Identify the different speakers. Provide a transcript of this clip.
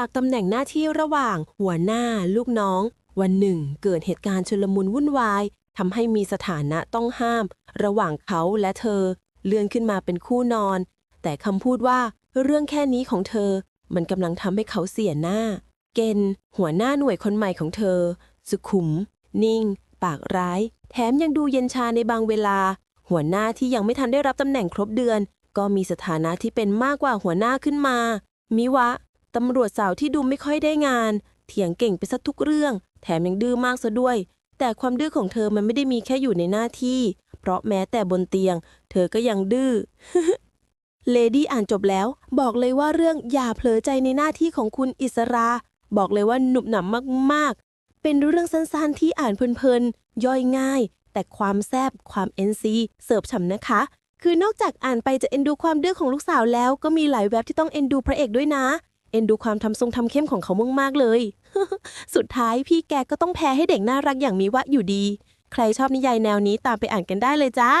Speaker 1: จากตำแหน่งหน้าที่ระหว่างหัวหน้าลูกน้อง วันหนึ่ง เกิดเหตุการณ์ชุลมุนวุ่นวายทำให้มีสถานะต้องห้าม ระหว่างเขาและเธอ เลื่อนขึ้นมาเป็นคู่นอน แต่คำพูดว่าเรื่องแค่นี้ของเธอ มันกำลังทำให้เขาเสียหน้า เกณฑ์หัวหน้าหน่วยคนใหม่ของเธอ สุขุม นิ่ง ปากร้าย แถมยังดูเย็นชาในบางเวลา หัวหน้าที่ยังไม่ทันได้รับตำแหน่งครบเดือน ก็มีสถานะที่เป็นมากกว่าหัวหน้าขึ้นมา มิวะ ตำรวจสาวที่ดูไม่ค่อยได้งาน เถียงเก่งไปซะทุกเรื่อง แถมยังดื้อมากซะด้วย แต่ความดื้อของเธอมันไม่ได้มีแค่อยู่ในหน้าที่ เพราะแม้แต่บนเตียง เธอก็ยังดื้อเลดี้อ่านจบแล้ว บอกเลยว่าเรื่องอย่าเผลอใจในหน้าที่ของคุณอิสรา บอกเลยว่าหนุบหนำมากๆ เป็นเรื่องสั้นๆที่อ่านเพลินๆ ย่อยง่าย แต่ความแซบความ NC เสิร์ฟฉ่ำนะคะ คือนอกจากอ่านไปจะเอ็นดูความดื้อของลูกสาวแล้วก็มีหลายแว็บที่ต้องเอ็นดูพระเอกด้วยนะ เอ็นดูความทำทรงทำเข้มของเขามากๆเลย สุดท้ายพี่แกก็ต้องแพ้ให้เด็กน่ารักอย่างมีวะอยู่ดี ใครชอบนิยายแนวนี้ตามไปอ่านกันได้เลยจ้า